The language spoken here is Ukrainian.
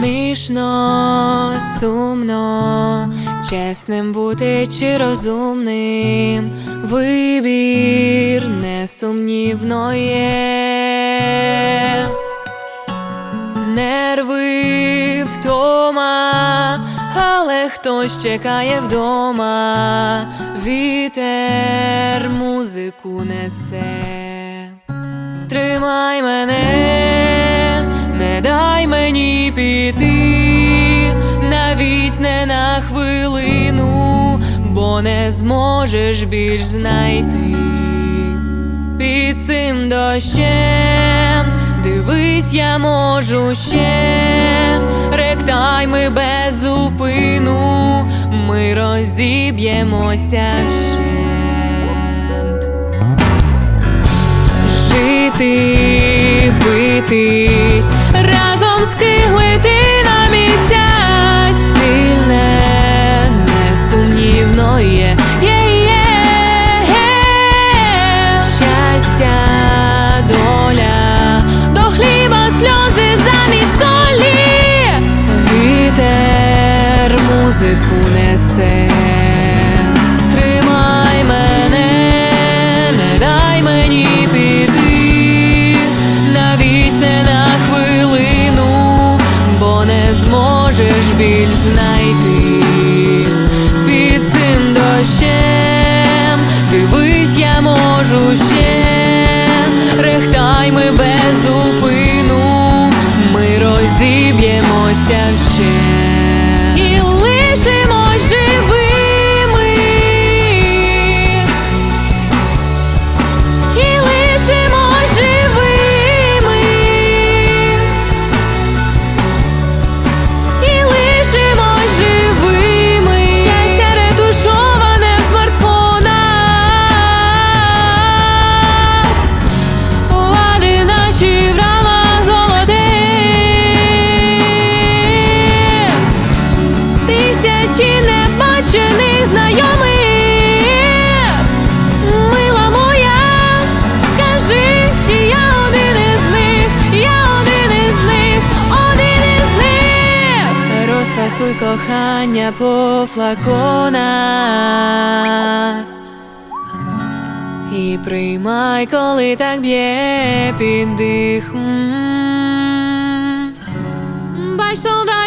Смішно, сумно, чесним бути чи розумним, вибір несумнівно є. Нерви втома, але хтось чекає вдома, вітер музику несе. Тримай мене, не дай мені піти, навіть не на хвилину, бо не зможеш більш знайти. Під цим дощем, дивись, я можу ще, ректайми без зупину, ми розіб'ємося вщент. Жити, битись, разом скиглити на місяць спільне, несумнівно є, Щастя, доля, до хліба сльози замість солі. Вітер музику несе. Зможеш більш знайти. Під цим дощем, дивись, я можу ще, рехтай ми без зупину, ми розіб'ємося ще. Тисячі небачених знайомих. Мила моя, скажи, чи я один із них, я один із них, один із них. Розфасуй кохання по флаконах. І приймай, коли так б'є під дих. Бач, солдат